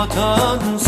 vatan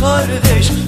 kardeş